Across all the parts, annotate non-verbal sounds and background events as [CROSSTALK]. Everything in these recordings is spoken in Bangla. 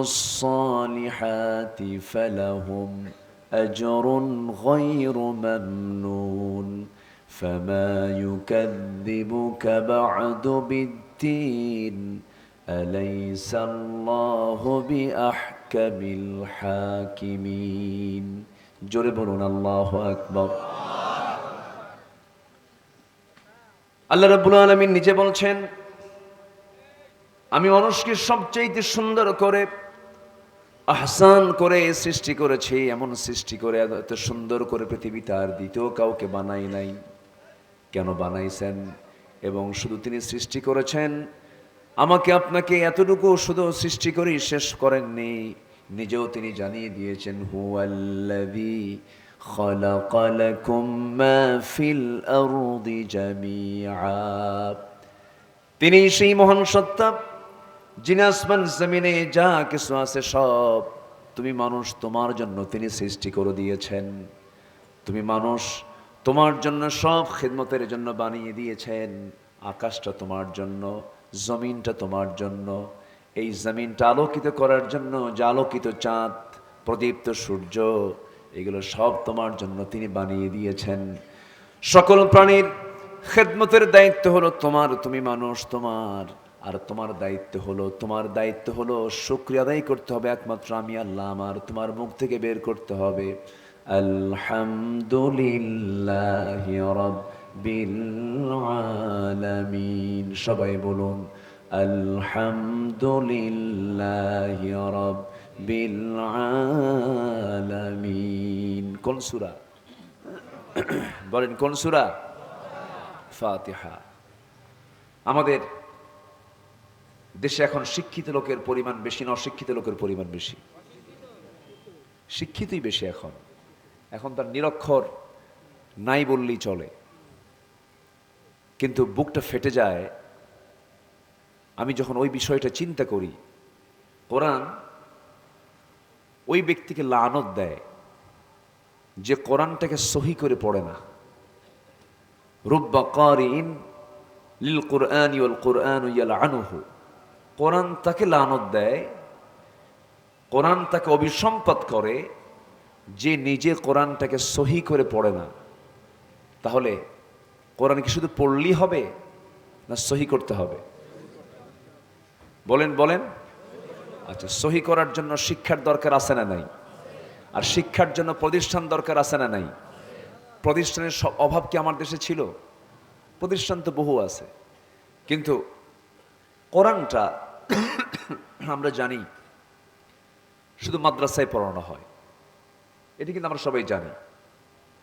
الصالحات فلهم أجر غير ممنون فما يكذبك بعد بالدين أليس الله بأحكم الحاكمين جربنا الله أكبر আল্লাহ রাব্বুল আলামিন নিজে বলছেন আমি মানুষকে সবচেয়ে সুন্দর করে আহসান করে সৃষ্টি করেছি এমন সৃষ্টি করে এত সুন্দর করে পৃথিবীতে আর দ্বিতীয় কাউকে বানাই নাই কেন বানাইছেন এবং শুধু তিনি সৃষ্টি করেছেন আমাকে আপনাকে এতটুকু শুধু সৃষ্টি করেই শেষ করেননি নিজেও তিনি জানিয়ে দিয়েছেন হুয়াল্লাযী خلق لكم ما في الأرض جميعا তিনি সেই মহান সত্তা যিনি আসমান জমিনে যা কিছু আছে সব তুমি মানুষ তোমার জন্য তিনি সৃষ্টি করে দিয়েছেন। তুমি মানুষ তোমার জন্য সব খেদমতের জন্য বানিয়ে দিয়েছেন। আকাশটা তোমার জন্য, জমিনটা তোমার জন্য। এই জমিনটা আলোকিত করার জন্য যে আলোকিত চাঁদ, প্রদীপ্ত সূর্য, এগুলো সব তোমার জন্য তিনি বানিয়ে দিয়েছেন। সকল প্রাণীর খেদমতের দায়িত্ব হলো তোমার, তুমি মানুষ তোমার। আর তোমার দায়িত্ব হলো, তোমার দায়িত্ব হলো শুক্রিয়া আদায় করতে হবে একমাত্র আমি আল্লাহ আমার, তোমার মুখ থেকে বের করতে হবে। আলহামদুলিল্লাহ আলামিন। সবাই বলুন, আলহামদুলিল্লাহ আলামিন। কোন সূরা? বলেন কোন সূরা? ফাতিহা। আমাদের দেশে এখন শিক্ষিত লোকের পরিমাণ বেশি না অশিক্ষিত লোকের পরিমাণ বেশি। শিক্ষিতই বেশি এখন। এখন তার নিরক্ষর নাই বললেই চলে। কিন্তু বুকটা ফেটে যায়। আমি যখন ওই বিষয়টা চিন্তা করি, কোরআন ওই ব্যক্তিকে লানত দেয় যে কোরআনটাকে সহি করে পড়ে না। রুব্বা কারিন লিল কোরআন ইউল কোরআন ইয়াল আনুহু কোরআন তাকে লানত দেয়, কোরআন তাকে অভিসম্পাদ করে, যে নিজে কোরআনটাকে সহি করে পড়ে না। তাহলে কোরআন কি শুধু পড়লেই হবে, না সহি করতে হবে? বলেন বলেন। আচ্ছা সহি করার জন্য শিক্ষার দরকার আছে না নাই? আর শিক্ষার জন্য প্রতিষ্ঠান দরকার আছে না নাই? প্রতিষ্ঠানের অভাব কি আমার দেশে ছিল? প্রতিষ্ঠান তো বহু আছে। কিন্তু কোরআনটা [COUGHS] আমরা জানি শুধু মাদ্রাসায় পড়ানো হয়। এটি কিন্তু আমরা সবাই জানি।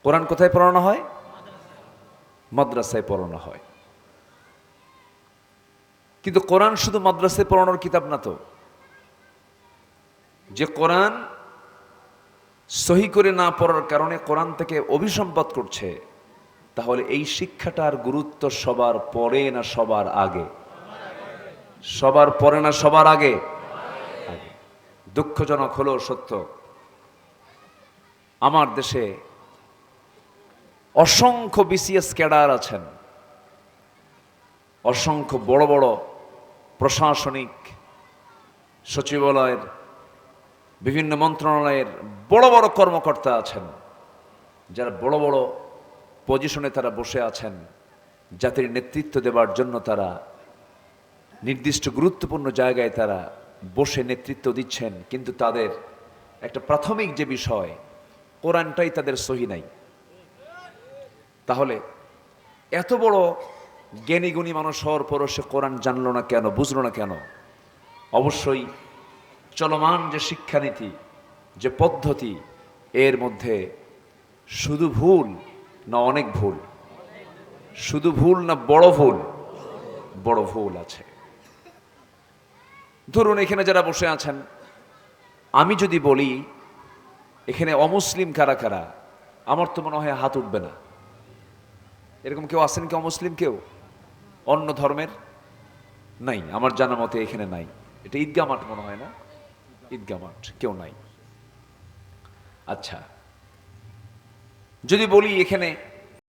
কোরআন কোথায় পড়ানো হয়? মাদ্রাসায় পড়ানো হয়। কিন্তু কোরআন শুধু মাদ্রাসায় পড়ানোর কিতাব না তো। যে কোরআন সহি করে না পড়ার কারণে কোরআন থেকে অভিসম্পাদ করছে, তাহলে এই শিক্ষাটার গুরুত্ব সবার পরে না সবার আগে। সবার পরে না, সবার আগে। দুঃখজনক হলো সত্য। আমার দেশে অসংখ্য বিসিএস ক্যাডার আছেন। অসংখ্য বড় বড় প্রশাসনিক সচিবালয়ের, বিভিন্ন মন্ত্রণালয়ের বড় বড় কর্মকর্তা আছেন। যারা বড় বড় পজিশনে তারা বসে আছেন। জাতির নেতৃত্ব দেওয়ার জন্য তারা নির্দিষ্ট গুরুত্বপূর্ণ জায়গায় তারা বসে নেতৃত্ব দিচ্ছেন, কিন্তু তাদের একটা প্রাথমিক যে বিষয়, কোরআনটাই তাদের সহি নাই। তাহলে এত বড় জ্ঞানী গুণী মানুষ হওয়ার পরও সে কোরআন জানলো না কেন, বুঝলো না কেন? অবশ্যই চলমান যে শিক্ষানীতি, যে পদ্ধতি, এর মধ্যে শুধু ভুল না অনেক ভুল? শুধু ভুল না বড় ভুল? বড় ভুল আছে। ধরুন এখানে যারা বসে আছেন, আমি যদি বলি, এখানে অমুসলিম কারা কারা? আমার তো মনে হয় হাত উঠবে না। এরকম কেউ আছেন কি অমুসলিম কেউ? অন্য ধর্মের? নাই, আমার জানা মতে এখানে নাই। এটা ঈদগা মাঠ মনে হয় না? ঈদগা মাঠ, কেউ নাই। আচ্ছা যদি বলি এখানে